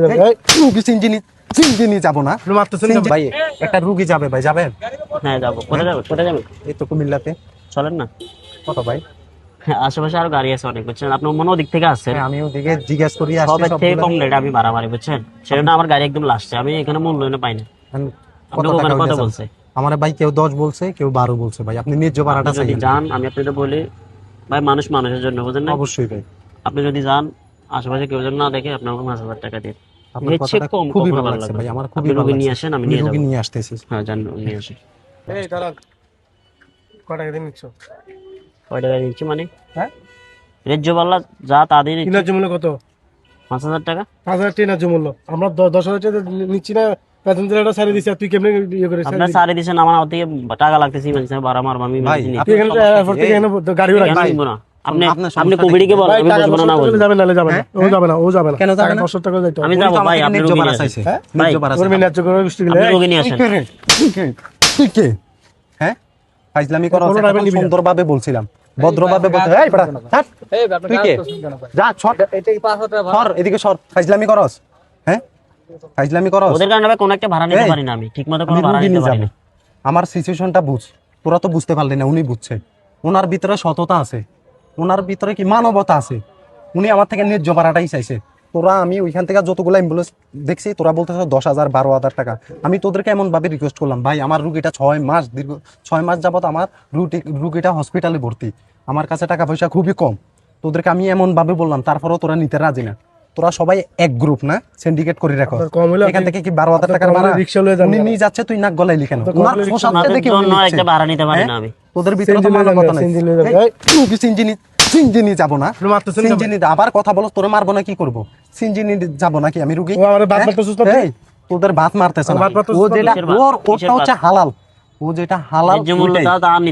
এই, রুগী সিঞ্জিনি সিঞ্জিনি যাব না। আপনি মারতেছেন কেন? সিঞ্জি- ভাই একটা রুগী যাবে ভাই যাবেন? হ্যাঁ যাব। কোথায় যাবে? কোথায় যাবে? এই তো কুমিল্লাতে। চলেন না। কত ভাই? আশেপাশে আরও গাড়ি আছে অনেক বুঝছেন? আপনি মনে ওদিক থেকে আসছেন। হ্যাঁ, আমি ওদিকে জিজ্ঞেস করি আসছি থেকে কম রেট আমি বাড়াবাড়ি বুঝছেন? সেজন্য আমার গাড়ি একদম লাস্টে আমি এখানে মূল্যায়নে পাই না। কত আপনি? বলছে? আমার ভাই কেউ দশ বলছে কেউ বারো বলছে ভাই। আপনি ন্যায্য ভাড়াটা আপনি যদি যান আমি আপনাদের বলি ভাই মানুষ মানুষের জন্য বুঝেন না? অবশ্যই ভাই। আপনি যদি যান আশেপাশে কেউ যেন না দেখে আপনি আমাকে পাঁচ হাজার টাকা দিন আপনার কথাটা কম খুবই ভালো ভালো লাগছে ভাই আমার খুবই ভালো নিয়ে আসেন আমি আমি নিয়ে রুগী নিয়ে আসতেছি। হ্যাঁ জান নিয়ে আসি এই দাঁড়ান। কয় টাকা নিচ্ছ? কয় মানে? হ্যাঁ? পাল্লা যা তাদের ন্যায্য মূল্য কত? পাঁচ হাজার টাকা। পাঁচ হাজার টাকা ন্যায্য মূল্য। আমরা দশ হাজার টাকা নিচ্ছি না প্যাসেঞ্জারটা তুই কেমনে ইয়ে আপনার সারে দিয়েছেন আমার থেকে টাকা লাগতেছে ইমার্জেন্সি ভাড়া মারবো আমি ভাই, emergency এখানে এয়ারপোর্ট থেকে এখানে গাড়িও না? আপনি আপনি কবিডিকে বল আমি টাকা না না দশ বলব যাবে না যাবে না। ও যাবে না ও যাবে না। কেন যাবে না? টাকা যাইতে আমি যাব আমার ভাই আপনি রুগী ভাড়া নিয়ে আসেন। হ্যাঁ? ভাই, করে গোষ্ঠী গেলে আপনি রুগী নিয়ে আসেন। তুই কে? রে? তুই কে? তুই কে? হ্যাঁ ফাইজলামি করো সুন্দরভাবে বলছিলাম। ভদ্রভাবে বলতে এই বেটা ছাড়। তুই কে? যা সর সর এদিকে সর ফাইজলামি করস। হ্যাঁ? ফাইজলামি করস। ওদের কারণে ভাই কোনো একটা ভাড়া নিতে পারি না আমি। ঠিক মতো কোনো ভাড়া নিতে পারি না। আমার সিচুয়েশনটা বুঝ। তোরা তো বুঝতে পারলি না উনি বুঝছে। ওনার ভিতরে সততা আছে। ওনার ভিতরে কি মানবতা আছে? উনি আমার থেকে ন্যায্য ভাড়াটাই চাইছে। তোরা আমি ওইখান থেকে যতগুলো অ্যাম্বুলেন্স দেখছি তোরা বলতেছে দশ হাজার বারো হাজার টাকা। আমি তোদেরকে এমন ভাবে রিকোয়েস্ট করলাম ভাই আমার রুগীটা ছয় মাস দীর্ঘ ছয় মাস যাবত আমার রুটি রুগীটা হসপিটালে ভর্তি। আমার কাছে টাকা পয়সা খুবই কম। তোদেরকে আমি এমন ভাবে বললাম তারপরেও তোরা নিতে রাজি না। তোরা সবাই এক গ্রুপ না সিন্ডিকেট করে রাখো। এখান থেকে কি বারো হাজার টাকার ভাড়া? রিক্সা লয়ে উনি নিয়ে যাচ্ছে তুই নাক গলাইলি লিখে আপনাদের দেখে ভাড়া নিতে পারি হ্যাঁ? না আমি। তোদের ভিতরে তো মানবতা নাই। তুই যাব না? সিঞ্জিনি আবার কথা বলো তোরে মারবো না কি করব? সিঞ্জিনি যাব নাকি আমি রুগী? আমারে হ্যাঁ? তুই? তোদের ভাত মারতেছ না। ও যেটা ওর ওরটা হচ্ছে হালাল। ও যেটা হালাল।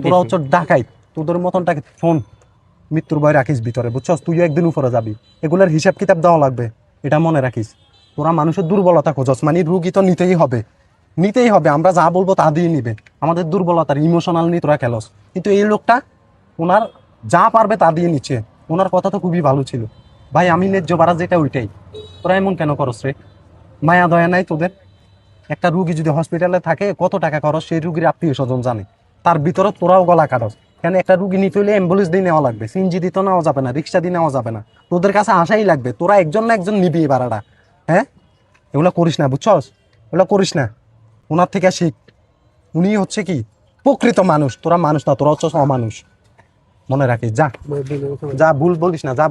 তোরা হচ্ছে ডাকাই তোদের মতনটাকে শোন মৃত্যুর ভয় রাখিস ভিতরে বুঝছস? তুইও একদিন উপরে যাবি। এগুলোর হিসাব কিতাব দেওয়া লাগবে এটা মনে রাখিস। তোরা মানুষের দুর্বলতা খোঁজস মানে রুগী তো নিতেই হবে। নিতেই হবে আমরা যা বলব তা দিয়ে নিবে। আমাদের দুর্বলতার ইমোশনাল নিয়ে তোরা খেলস। কিন্তু এই লোকটা ওনার যা পারবে তা দিয়ে নিচ্ছে। ওনার কথা তো খুবই ভালো ছিল। ভাই, আমি ন্যায্য বাড়া যেটা ওইটাই। তোরা এমন কেন করস রে? মায়া, দয়া নাই তোদের? একটা রুগী যদি হসপিটালে থাকে, কত টাকা খরচ সেই রুগীর আত্মীয় স্বজন জানে। তার ভিতরে তোরাও গলা কাটস কেন একটা রুগী নিতে হলে অ্যাম্বুলেন্স দিয়ে নেওয়া লাগবে। সিনজি দিতে নেওয়া যাবে না, রিক্সা দিয়ে নেওয়া যাবে না। তোদের কাছে আসাই লাগবে। তোরা একজন না একজন নিবি এই ভাড়াটা হ্যাঁ? এগুলো করিস না, বুঝছস? এগুলো করিস না। ওনার থেকে শিখ। উনি হচ্ছে কি? প্রকৃত মানুষ। তোরা মানুষ না তোরা হচ্ছে অমানুষ মনে রাখিস যা। যা ভুল বলিস না যা